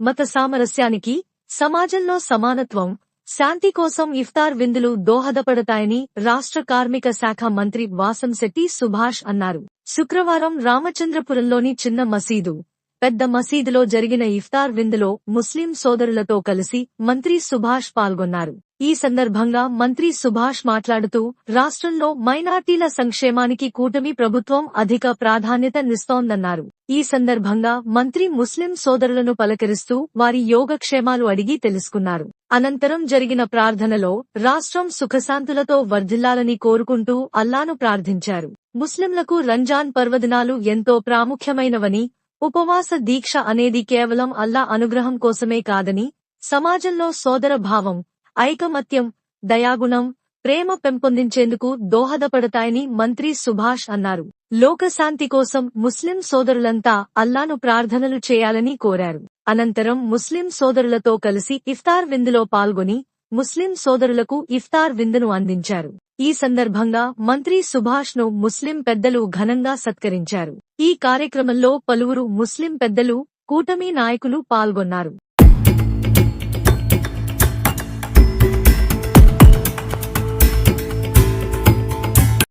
మత సామరస్యానికి సమాజంలో సమానత్వం శాంతి కోసం ఇఫ్తార్ విందులు దోహదపడతాయని రాష్ట్ర కార్మిక శాఖ మంత్రి వాసంశెట్టి సుభాష్ అన్నారు. శుక్రవారం రామచంద్రపురంలోని చిన్న మసీదు పెద్ద మసీదులో జరిగిన ఇఫ్తార్ విందులో ముస్లిం సోదరులతో కలిసి మంత్రి సుభాష్ పాల్గొన్నారు. ఈ సందర్భంగా మంత్రి సుభాష్ మాట్లాడుతూ రాష్ట్రంలో మైనార్టీల సంక్షేమానికి కూటమి ప్రభుత్వం అధిక ప్రాధాన్యతనిస్తోందన్నారు ఈ సందర్భంగా మంత్రి ముస్లిం సోదరులను పలకరిస్తూ వారి యోగక్షేమాలు అడిగి తెలుసుకున్నారు. అనంతరం జరిగిన ప్రార్థనలో రాష్ట్రం సుఖశాంతులతో వర్ధిల్లాలని కోరుకుంటూ అల్లాను ప్రార్థించారు. ముస్లింలకు రంజాన్ పర్వదినాలు ఎంతో ప్రాముఖ్యమైనవని ఉపవాస దీక్ష అనేది కేవలం అల్లా అనుగ్రహం కోసమే కాదని సమాజంలో సోదర భావం ఐకమత్యం దయాగుణం ప్రేమ పెంపొందించేందుకు దోహదపడతాయని మంత్రి సుభాష్ అన్నారు. లోకశాంతి కోసం ముస్లిం సోదరులంతా అల్లాను ప్రార్థనలు చేయాలని కోరారు. అనంతరం ముస్లిం సోదరులతో కలిసి ఇఫ్తార్ విందులో పాల్గొని ముస్లిం సోదరులకు ఇఫ్తార్ విందును అందించారు. ఈ సందర్భంగా మంత్రి సుభాష్ను ముస్లిం పెద్దలు ఘనంగా సత్కరించారు. ఈ కార్యక్రమంలో పలువురు ముస్లిం పెద్దలు కూటమి నాయకులు పాల్గొన్నారు.